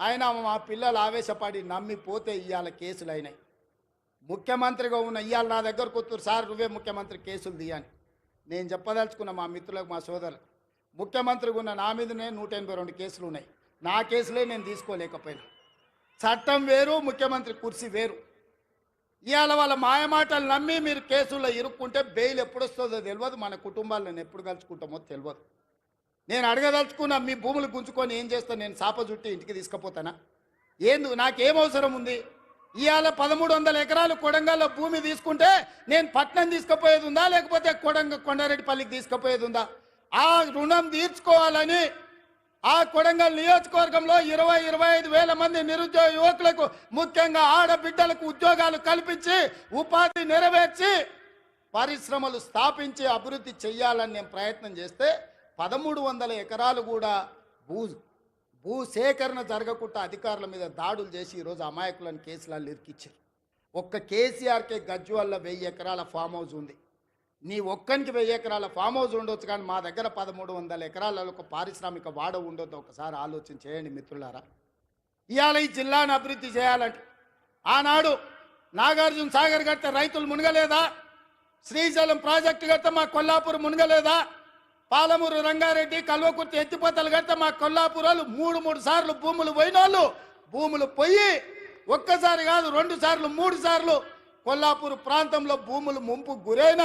ఆయన మా పిల్లలు ఆవేశపడి నమ్మిపోతే ఇవాళ కేసులు అయినాయి. ముఖ్యమంత్రిగా ఉన్న ఇవాళ నా దగ్గరకు వస్తారు సార్ నువ్వే ముఖ్యమంత్రి కేసులు దియాని నేను చెప్పదలుచుకున్న మా మిత్రులకు మా సోదరులు ముఖ్యమంత్రిగా ఉన్న నా మీదనే నూట ఎనభై రెండు కేసులు ఉన్నాయి. నా కేసులే నేను తీసుకోలేకపోయినా. చట్టం వేరు ముఖ్యమంత్రి కుర్చీ వేరు. ఇవాళ వాళ్ళ మాయమాటలు నమ్మి మీరు కేసుల్లో ఇరుక్కుంటే బెయిల్ ఎప్పుడు వస్తుందో తెలియదు మన కుటుంబాలు నేను ఎప్పుడు కలుసుకుంటామో తెలియదు నేను అడగదలుచుకున్నా మీ భూములు గుంజుకొని ఏం చేస్తాను నేను సాప చుట్టి ఇంటికి తీసుకుపోతానా? ఏందు నాకేం అవసరం ఉంది? ఇవాళ పదమూడు వందల ఎకరాలు కొడంగల్లో భూమి తీసుకుంటే నేను పట్నం తీసుకుపోయేది ఉందా? లేకపోతే కొడంగ కొండారెడ్డిపల్లికి తీసుకుపోయేది ఉందా? ఆ రుణం తీర్చుకోవాలని ఆ కొడంగల్ నియోజకవర్గంలో ఇరవై ఇరవై ఐదు వేల మంది నిరుద్యోగ యువకులకు ముఖ్యంగా ఆడబిడ్డలకు ఉద్యోగాలు కల్పించి ఉపాధి నెరవేర్చి పరిశ్రమలు స్థాపించి అభివృద్ధి చెయ్యాలని నేను ప్రయత్నం చేస్తే పదమూడు వందల ఎకరాలు కూడా భూ భూ సేకరణ జరగకుండా అధికారుల మీద దాడులు చేసి ఈరోజు అమాయకులను కేసులలో ఇరికిచ్చారు ఒక్క కేసీఆర్కే గజ్జు వెయ్యి ఎకరాల ఫామ్ హౌస్ ఉంది. నీ ఒక్కనికి వెయ్యి ఎకరాల ఫామ్ హౌస్ ఉండొచ్చు కానీ మా దగ్గర పదమూడు వందల ఎకరాలలో ఒక పారిశ్రామిక వాడ ఉండొద్దు. ఒకసారి ఆలోచన చేయండి మిత్రులారా. ఇవాళ ఈ జిల్లాను అభివృద్ధి చేయాలంటే ఆనాడు నాగార్జున సాగర్ కడితే రైతులు మునగలేదా? శ్రీశైలం ప్రాజెక్టు కడితే మా కొల్లాపూర్ మునగలేదా? పాలమూరు రంగారెడ్డి కల్వకుర్తి ఎత్తిపోతలు కడితే మా కొల్లాపురాలు మూడు మూడు సార్లు భూములు పోయినోళ్ళు. భూములు పోయి ఒక్కసారి కాదు రెండు సార్లు మూడు సార్లు కొల్లాపూర్ ప్రాంతంలో భూములు ముంపు గురైన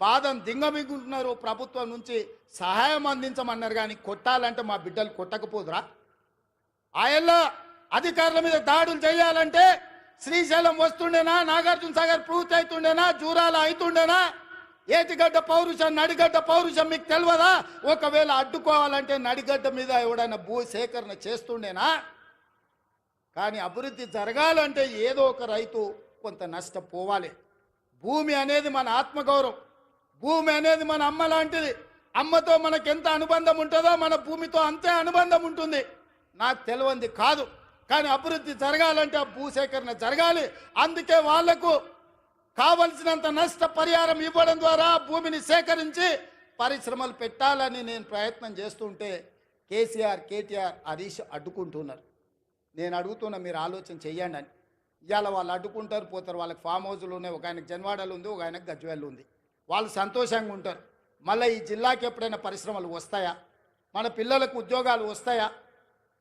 బాధను దింగమిగుంటున్నారు. ప్రభుత్వం నుంచి సహాయం అందించమన్నారు కానీ కొట్టాలంటే మా బిడ్డలు కొట్టకపోదురా. ఆయల్లో అధికారుల మీద దాడులు చేయాలంటే శ్రీశైలం వస్తుండేనా నాగార్జున సాగర్ పూర్తి అవుతుండేనా జూరాల అవుతుండేనా ఏటిగడ్డ పౌరుషం నడిగడ్డ పౌరుషం మీకు తెలియదా ఒకవేళ అడ్డుకోవాలంటే నడిగడ్డ మీద ఎవడైనా భూ సేకరణ చేస్తుండేనా? కానీ అభివృద్ధి జరగాలంటే ఏదో ఒక రైతు కొంత నష్టపోవాలి భూమి అనేది మన ఆత్మగౌరవం. భూమి అనేది మన అమ్మ లాంటిది. అమ్మతో మనకు ఎంత అనుబంధం ఉంటుందో మన భూమితో అంతే అనుబంధం ఉంటుంది. నాకు తెలియంది కాదు. కానీ అభివృద్ధి జరగాలంటే ఆ భూసేకరణ జరగాలి. అందుకే వాళ్ళకు కావలసినంత నష్ట పరిహారం ఇవ్వడం ద్వారా భూమిని సేకరించి పరిశ్రమలు పెట్టాలని నేను ప్రయత్నం చేస్తుంటే కేసీఆర్ కేటీఆర్ హరీష్ అడ్డుకుంటున్నారు. నేను అడుగుతున్నా మీరు ఆలోచన చెయ్యండి అని. ఇవాళ వాళ్ళు అడ్డుకుంటారు పోతారు. వాళ్ళకి ఫామ్ హౌస్లు ఉన్నాయి. ఒక ఆయనకు జన్వాడలు ఉంది ఒక ఆయనకు గజ్వేళ్ళు ఉంది. వాళ్ళు సంతోషంగా ఉంటారు. మళ్ళీ ఈ జిల్లాకి ఎప్పుడైనా పరిశ్రమలు వస్తాయా? మన పిల్లలకు ఉద్యోగాలు వస్తాయా?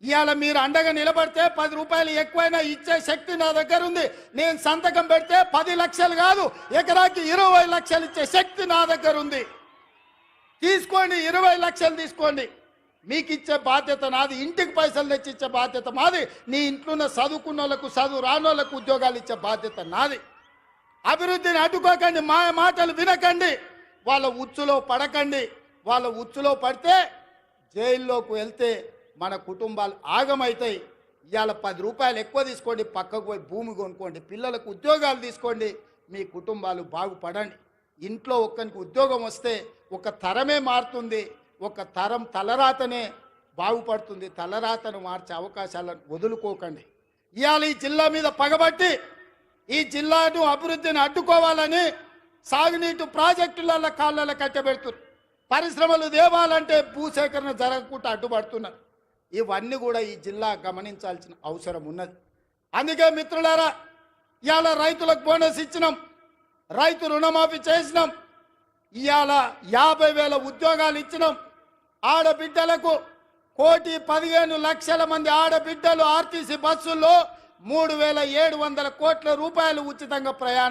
ఇవాళ మీరు అండగా నిలబడితే పది రూపాయలు ఎక్కువైనా ఇచ్చే శక్తి నా దగ్గర ఉంది. నేను సంతకం పెడితే పది లక్షలు కాదు ఎకరాకి ఇరవై లక్షలు ఇచ్చే శక్తి నా దగ్గర ఉంది. తీసుకోండి ఇరవై లక్షలు తీసుకోండి. మీకు ఇచ్చే బాధ్యత నాది ఇంటికి పైసలు తెచ్చి ఇచ్చే బాధ్యత మాది నీ ఇంట్లో ఉన్న చదువుకున్న వాళ్ళకు చదువు రానోళ్ళకు ఉద్యోగాలు ఇచ్చే బాధ్యత నాది. అభివృద్ధిని అడ్డుకోకండి మా మాటలు వినకండి వాళ్ళ ఉచ్చులో పడకండి. వాళ్ళ ఉచ్చులో పడితే జైల్లోకి వెళ్తే మన కుటుంబాలు ఆగమవుతాయి ఇవాళ పది రూపాయలు ఎక్కువ తీసుకోండి పక్కకు పోయి భూమి కొనుక్కోండి పిల్లలకు ఉద్యోగాలు తీసుకోండి మీ కుటుంబాలు బాగుపడండి. ఇంట్లో ఒక్కరికి ఉద్యోగం వస్తే ఒక తరమే మారుతుంది ఒక తరం తలరాతనే బాగుపడుతుంది. తలరాతను మార్చే అవకాశాలను వదులుకోకండి. ఇవాళ ఈ జిల్లా మీద పగబట్టి ఈ జిల్లాను అభివృద్ధిని అడ్డుకోవాలని సాగునీటి ప్రాజెక్టులలో కాళ్ళలో కట్టబెడుతున్నారు. పరిశ్రమలు దేవాలంటే భూసేకరణ జరగకుండా అడ్డుపడుతున్నారు. ఇవన్నీ కూడా ఈ జిల్లా గమనించాల్సిన అవసరం ఉన్నది. అందుకే మిత్రులారా ఇవాళ రైతులకు బోనస్ ఇచ్చినాం రైతు రుణమాఫీ చేసినాం ఇవాళ యాభై వేల ఉద్యోగాలు ఇచ్చినాం. ఆడబిడ్డలకు కోటి పదిహేను లక్షల మంది ఆడబిడ్డలు ఆర్టీసీ బస్సుల్లో మూడు వేల ఏడు వందల కోట్ల రూపాయలు ఉచితంగా ప్రయాణం